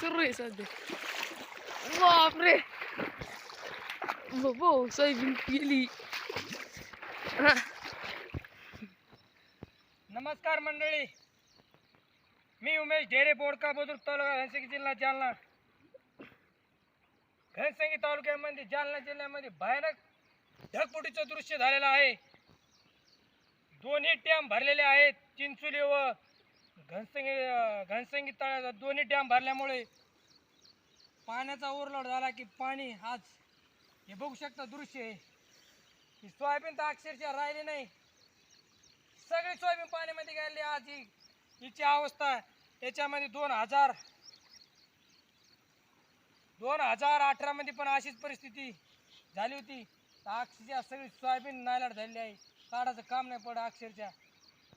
सुरू आहे सध्या बापरे बाबो सोयाबीन गेली नमस्कार मंडळी. मी उमेश ढेरे बोडका बुद्रुक तालुका घनसंगी जिल्हा जालना. घनसंगी तालुक्यामध्ये जालना जिल्ह्यामध्ये भयानक ढगपुटीचं दृश्य झालेलं आहे. दोन्ही टॅम भरलेले आहेत. चिंचुली व घनसंगी घनसंगी तळ्याचा दोन्ही डॅम भरल्यामुळे पाण्याचा ओव्हरलोड झाला की पाणी आज हे बघू शकता दृश्य आहे ही सोयाबीन तर अक्षरशः राहिली नाही. सगळी सोयाबीन पाण्यामध्ये गेली. आज ही हिची अवस्था याच्यामध्ये दोन हजार दोन हजार अठरामध्ये पण अशीच परिस्थिती झाली होती. तर अक्षरशः सगळी सोयाबीन नायलाट झालेली आहे. काढायचं काम नाही पडत अक्षरशः.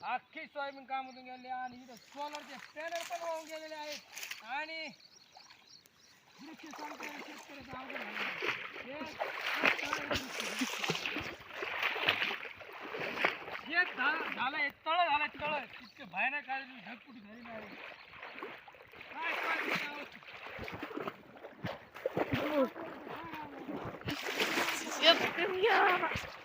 अख्खी सोयाबीन कामातून गेलेली आणि इथं सोलरचे पॅनल पण वाहून गेलेले आहेत. आणि दृश्य तळ झालं तळ. तितकं भयानक आले ढगपुट झाले नाही. Yep, yeah.